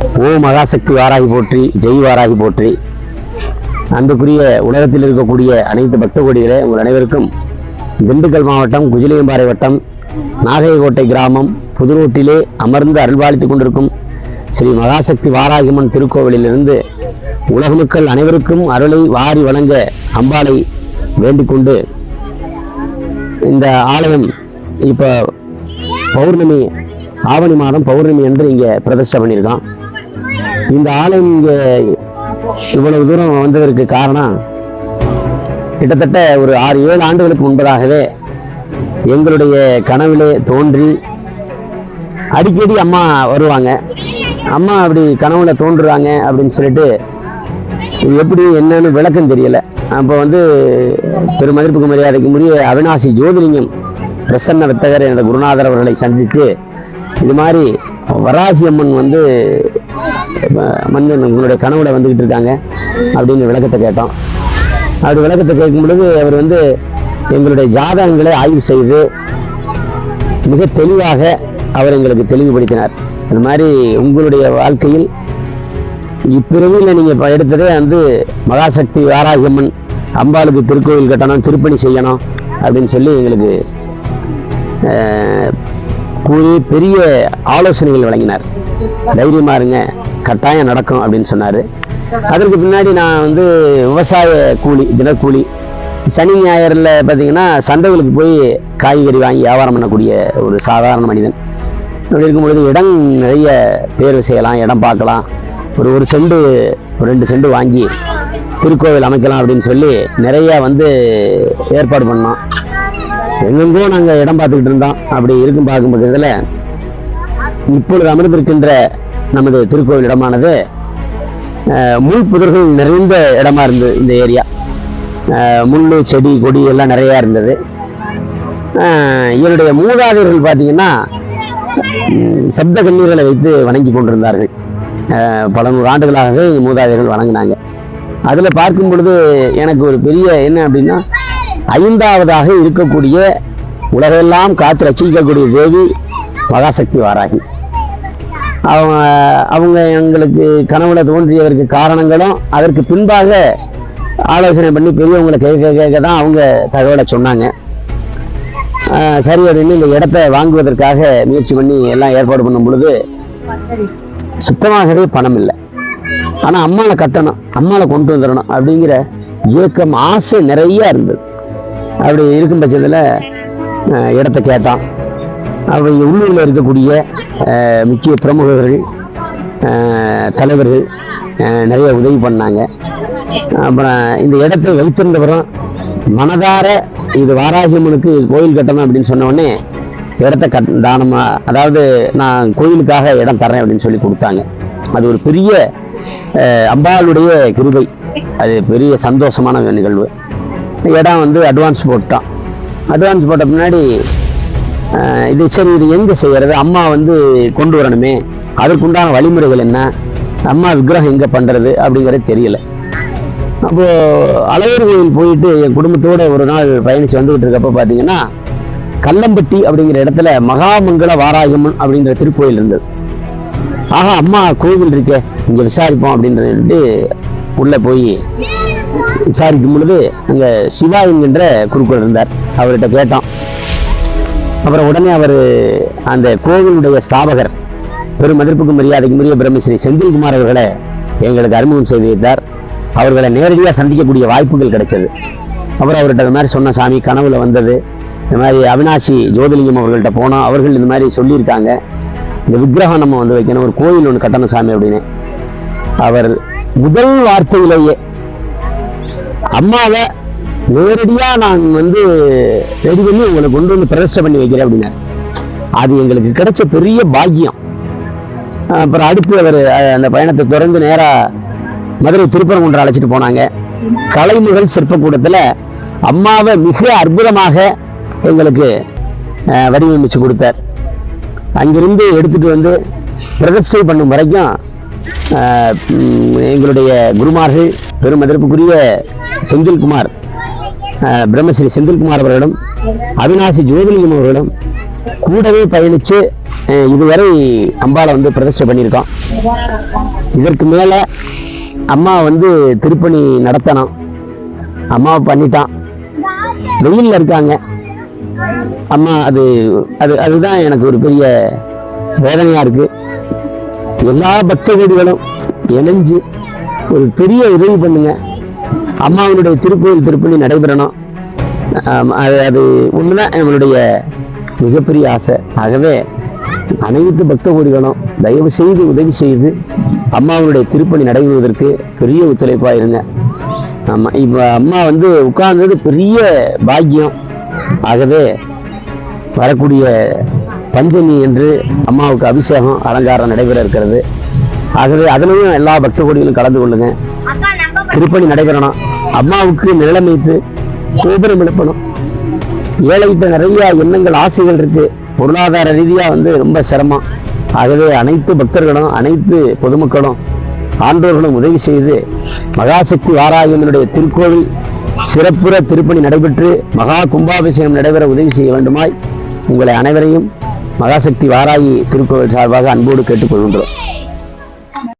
ஓ மகாசக்தி வாராகி போற்றி ஜெய் வாராகி போற்றி. அன்புக்குரிய உலகத்தில் இருக்கக்கூடிய அனைத்து பக்த கோடிகளே உங்கள் அனைவருக்கும் திண்டுக்கல் மாவட்டம் குஜிலியம்பாறை வட்டம் நாகைக்கோட்டை கிராமம் புதுரோட்டிலே அமர்ந்து அருள்வாளித்துக் கொண்டிருக்கும் ஸ்ரீ மகாசக்தி வாராகிமன் திருக்கோவிலிலிருந்து உலக மக்கள் அனைவருக்கும் அருளை வாரி வழங்க அம்பாளை வேண்டிக் கொண்டு இந்த ஆலயம் இப்போ பௌர்ணமி ஆவணி மாதம் பௌர்ணமி என்று இங்கே பிரதிஷ்டை பண்ணியிருக்கான். இந்த ஆலயம் இங்கே இவ்வளவு தூரம் வந்ததற்கு காரணம் கிட்டத்தட்ட ஒரு ஆறு ஏழு ஆண்டுகளுக்கு முன்பதாகவே எங்களுடைய கனவிலே தோன்றி அடிக்கடி அம்மா வருவாங்க. அம்மா அப்படி கனவுல தோன்றுறாங்க அப்படின்னு சொல்லிட்டு இது எப்படி என்னன்னு விளக்கம் தெரியல. அப்போ வந்து பெருமதிப்புக்கு மரியாதைக்கு முறிய அவினாசி ஜோதிலிங்கம் பிரசன்ன வித்தகர் எனது குருநாதர் அவர்களை சந்தித்து இது மாதிரி வராகி அம்மன் வந்து அஹ், மன்னன் உங்களுடைய கனவுல வந்துகிட்டு இருக்காங்க அப்படின்னு விளக்கத்தை கேட்டோம். அப்படி விளக்கத்தை கேட்கும் பொழுது அவர் வந்து எங்களுடைய ஜாதகங்களை ஆய்வு செய்து மிக தெளிவாக அவர் எங்களுக்கு தெளிவுபடுத்தினார். அது மாதிரி உங்களுடைய வாழ்க்கையில் இப்பிறவியில் நீங்க எடுத்ததே வந்து மகாசக்தி வாராகியம்மன் அம்பாளுக்கு திருக்கோவில் கட்டணும் திருப்பணி செய்யணும் அப்படின்னு சொல்லி எங்களுக்கு அஹ், கூறி பெரிய ஆலோசனைகள் வழங்கினார். தைரியமாக இருங்க கட்டாயம் நடக்கும் அப்படின்னு சொன்னார். அதற்கு பின்னாடி நான் வந்து விவசாய கூலி தினக்கூலி சனி ஞாயிறில் பார்த்தீங்கன்னா சந்தைகளுக்கு போய் காய்கறி வாங்கி வியாபாரம் பண்ணக்கூடிய ஒரு சாதாரண மனிதன். அப்படி இருக்கும் பொழுது இடம் நிறைய தேர்வு செய்யலாம் இடம் பார்க்கலாம். ஒரு ஒரு செண்டு ஒரு ரெண்டு செண்டு வாங்கி திருக்கோவில் அமைக்கலாம் அப்படின்னு சொல்லி நிறைய வந்து ஏற்பாடு பண்ணோம். எங்கெங்கோ நாங்கள் இடம் பார்த்துக்கிட்டு இருந்தோம். அப்படி இருக்கும் பார்க்கும் பட்சத்தில் இப்பொழுது அமர்ந்திருக்கின்ற நமது திருக்கோவில் இடமானது முள் புதர்கள் நிறைந்த இடமா இருந்தது இந்த ஏரியா. முள் செடி கொடி எல்லாம் நிறையா இருந்தது. அஹ், என்னுடைய மூதாதையர்கள் பார்த்தீங்கன்னா சப்த கண்ணீர்களை வைத்து வணங்கி கொண்டிருந்தார்கள். பல நூறு ஆண்டுகளாகவே மூதாதையர்கள் வணங்கினாங்க. அதில் பார்க்கும் பொழுது எனக்கு ஒரு பெரிய என்ன அப்படின்னா ஐந்தாவதாக இருக்கக்கூடிய உலகெல்லாம் காத்து ரசிக்கக்கூடிய தேவி மகாசக்தி வாராகி. அவங்க அவங்க எங்களுக்கு கனவுல தோன்றியதற்கு காரணங்களும் அதற்கு பின்பாக ஆலோசனை பண்ணி பெரியவங்களை கேட்க கேட்க தான் அவங்க தகவலை சொன்னாங்க. சரி அப்படின்னு இந்த இடத்த வாங்குவதற்காக முயற்சி பண்ணி எல்லாம் ஏற்பாடு பண்ணும் பொழுது சுத்தமாகவே பணம் இல்லை. ஆனால் அம்மாவை கட்டணும் அம்மாவை கொண்டு வந்துடணும் அப்படிங்கிற ஏக்கம் ஆசை நிறைய இருந்தது. அப்படி இருக்கும் பட்சத்தில் இடத்த கேட்டான். அவங்க உள்ளூரில் இருக்கக்கூடிய முக்கிய பிரமுகர்கள் தலைவர்கள் நிறைய உதவி பண்ணாங்க. அப்புறம் இந்த இடத்தை வைத்திருந்தவரும் மனதார இது வாராகியம்மனுக்கு கோயில் கட்டணும் அப்படின்னு சொன்ன இடத்த கட் தானமாக அதாவது நான் கோயிலுக்காக இடம் தரேன் அப்படின்னு சொல்லி கொடுத்தாங்க. அது ஒரு பெரிய அம்பாளுடைய கிருபை. அது பெரிய சந்தோஷமான நிகழ்வு. இடம் வந்து அட்வான்ஸ் போட்டோம் அட்வான்ஸ் போட்ட பின்னாடி இது சரி இது எங்கே செய்கிறது அம்மா வந்து கொண்டு வரணுமே. அதற்குண்டான வழிமுறைகள் என்ன? அம்மா விக்கிரகம் எங்கே பண்ணுறது அப்படிங்கிறது தெரியல. அப்போது அழகர் கோயில் போயிட்டு என் குடும்பத்தோட ஒரு நாள் பயணித்து வந்துகிட்டு இருக்கப்போ பார்த்தீங்கன்னா கல்லம்பட்டி அப்படிங்கிற இடத்துல மகாமங்கல வாராயம்மன் அப்படிங்கிற திருக்கோயில் இருந்தது. ஆஹா அம்மா கோவில் இருக்கே இங்கே விசாரிப்போம் அப்படின்னு சொல்லிட்டு உள்ளே போய் விசாரிக்கும் பொழுது அங்க சிவா என்கின்ற குருக்கள் இருந்தார். அவர்கிட்ட கேட்டோம் அப்புறம் உடனே அவர் அந்த கோவிலுடைய ஸ்தாபகர் பெரும் மதிப்புக்கு மரியாதைக்கு உரிய பிரம்மஸ்ரீ செந்தில்குமார் அவர்களை எங்களுக்கு அறிமுகம் செய்து வைத்தார். அவர்களை நேரடியாக சந்திக்கக்கூடிய வாய்ப்புகள் கிடைச்சது. அப்புறம் அவர்கிட்ட இந்த மாதிரி சொன்ன சாமி கனவுல வந்தது. இந்த மாதிரி அவினாசி ஜோதிலிங்கம் அவர்கள்ட்ட போனோம் அவர்கள் இந்த மாதிரி சொல்லியிருக்காங்க. இந்த விக்கிரகம் நம்ம வந்து வைக்கணும் ஒரு கோயில் ஒன்று கட்டணும் சாமி அப்படின்னு. அவர் முதல் வார்த்தையிலேயே அம்மாவை நேரடியாக நான் வந்து ரெடி பண்ணி உங்களை கொண்டு வந்து பிரதிஷ்டை பண்ணி வைக்கிறேன் அப்படின்னாரு. அது எங்களுக்கு கிடைச்ச பெரிய பாக்கியம். அப்புறம் அடுத்து அவர் அந்த பயணத்தை தொடர்ந்து நேராக மதுரை திருப்பரங்குன்ற அழைச்சிட்டு போனாங்க. கலைமுகல் சிற்பக்கூடத்தில் அம்மாவை மிக அற்புதமாக எங்களுக்கு வடிவமைச்சு கொடுத்தார். அங்கிருந்து எடுத்துட்டு வந்து பிரதிஷ்டை பண்ணும் வரைக்கும் எங்களுடைய குருமார்கள் பெரும் எதிர்ப்புக்குரிய செந்தில்குமார் பிரம்மஸ்ரீ செந்தில்குமார் அவர்களிடம் அவினாசி ஜோதிலிங்கம் அவர்களிடம் கூடவே பயணித்து இதுவரை அம்பாளை வந்து பிரதிஷ்டை பண்ணியிருக்கோம் இதற்கு மேல அம்மா வந்து திருப்பணி நடத்தணும். அம்மா பண்ணிட்டான். வெயிலில் இருக்காங்க. அம்மா அது அது அதுதான் எனக்கு ஒரு பெரிய வேதனையா இருக்கு. எல்லா பக்த வீடுகளும் இணைஞ்சு ஒரு பெரிய உதவி பண்ணுங்க. அம்மாவனுடைய திருக்கோயில் திருப்பணி நடைபெறணும். அது அது ஒண்ணுதான் நம்மளுடைய மிகப்பெரிய ஆசை. ஆகவே அனைத்து பக்த கோடிகளும் தயவு செய்து உதவி செய்து அம்மாவனுடைய திருப்பணி நடைபெறுவதற்கு பெரிய ஒத்துழைப்பாக இருங்க. ஆமாம் இப்போ அம்மா வந்து உட்கார்ந்தது பெரிய பாக்கியம். ஆகவே வரக்கூடிய பஞ்சமி என்று அம்மாவுக்கு அபிஷேகம் அலங்காரம் நடைபெற இருக்கிறது. ஆகவே அதுலயும் எல்லா பக்த கோடிகளும் கலந்து கொள்ளுங்க. திருப்பணி நடைபெறணும். அம்மாவுக்கு நிலமைத்து கோபுரம் எழுப்பணும். ஏழைகிட்ட நிறைய எண்ணங்கள் ஆசைகள் இருக்கு. பொருளாதார ரீதியா வந்து ரொம்ப சிரமம். ஆகவே அனைத்து பக்தர்களும் அனைத்து பொதுமக்களும் ஆண்டோர்களும் உதவி செய்து மகாசக்தி வாராயம்மனுடைய திருக்கோவில் சிறப்புற திருப்பணி நடைபெற்று மகா கும்பாபிஷேகம் நடைபெற உதவி செய்ய வேண்டுமாய் உங்களை அனைவரையும் மகாசக்தி வாராயி திருக்கோவில் சார்பாக அன்போடு கேட்டுக்கொள்கின்றோம்.